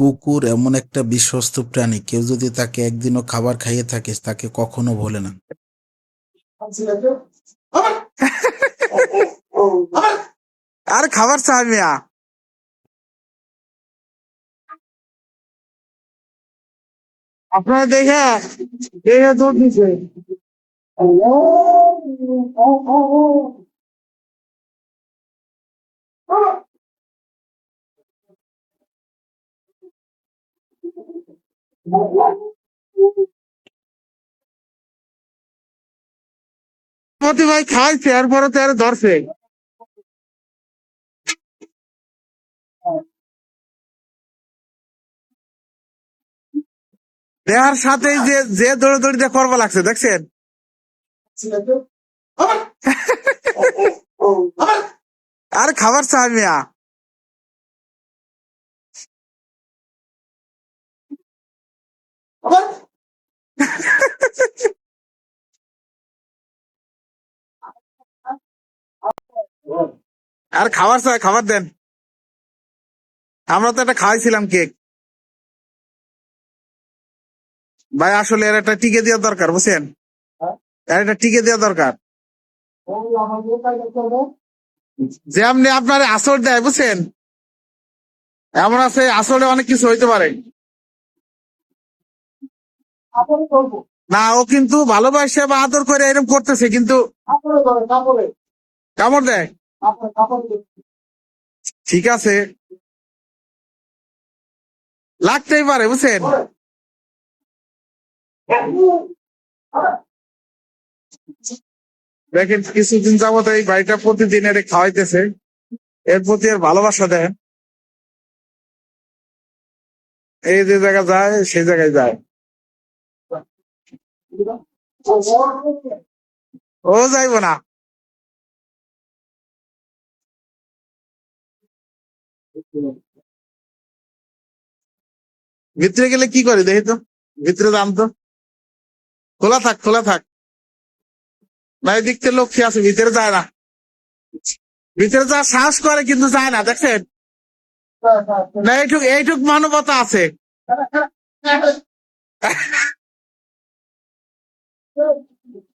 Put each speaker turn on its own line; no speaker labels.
কুকুর এমন একটা বিশ্বস্ত প্রাণী। কেউ যদি তাকে একদিনও খাবার খাইয়ে থাকে, তাকে কখনো ভোলে না।
আর খাবার মিয়া। আপনারা দেখে দেখে দৌড় দিছে। মতি ভাই খাইছে এরপরে তো আর ধরছে। দেহার সাথে যে যে দৌড়াদৌড়ি দিয়ে করবা লাগছে দেখছেন? আর খাবার চাই মিয়া। আর খাবার চাই খাবার দেন। আমরা তো একটা খাওয়াইছিলাম কেক। ভাই আসলে এর একটা টিকে দেওয়া দরকার বুঝছেন? এর একটা টিকে দেওয়া দরকার। যেমনি আপনার আসর দেয় বুঝছেন? এমন আছে আসলে অনেক কিছু হইতে পারে। না ও কিন্তু ভালোবাসে বা আদর করে এরকম করতেছে কিন্তু কামড় দেয়। ঠিক আছে। লাগতেই পারে, বুঝছেন? দেখেন, কিছুদিন যাবত এই বাড়িটা প্রতিদিন এটা খাওয়াইতেছে। এর প্রতি আর ভালোবাসা দেন এই যে জায়গা যায়, সেই জায়গায় যায়। ও যাইব না। ভিতরে গেলে কি করে দেখি তো? ভিতরে দাম তো। খোলা থাক খোলা থাক। না দিক থেকে লক্ষ্মী আছে ভিতরে যায় না। ভিতরে যা সাহস করে, কিন্তু যায় না, দেখছেন? না, এইটুক এইটুক মানবতা আছে।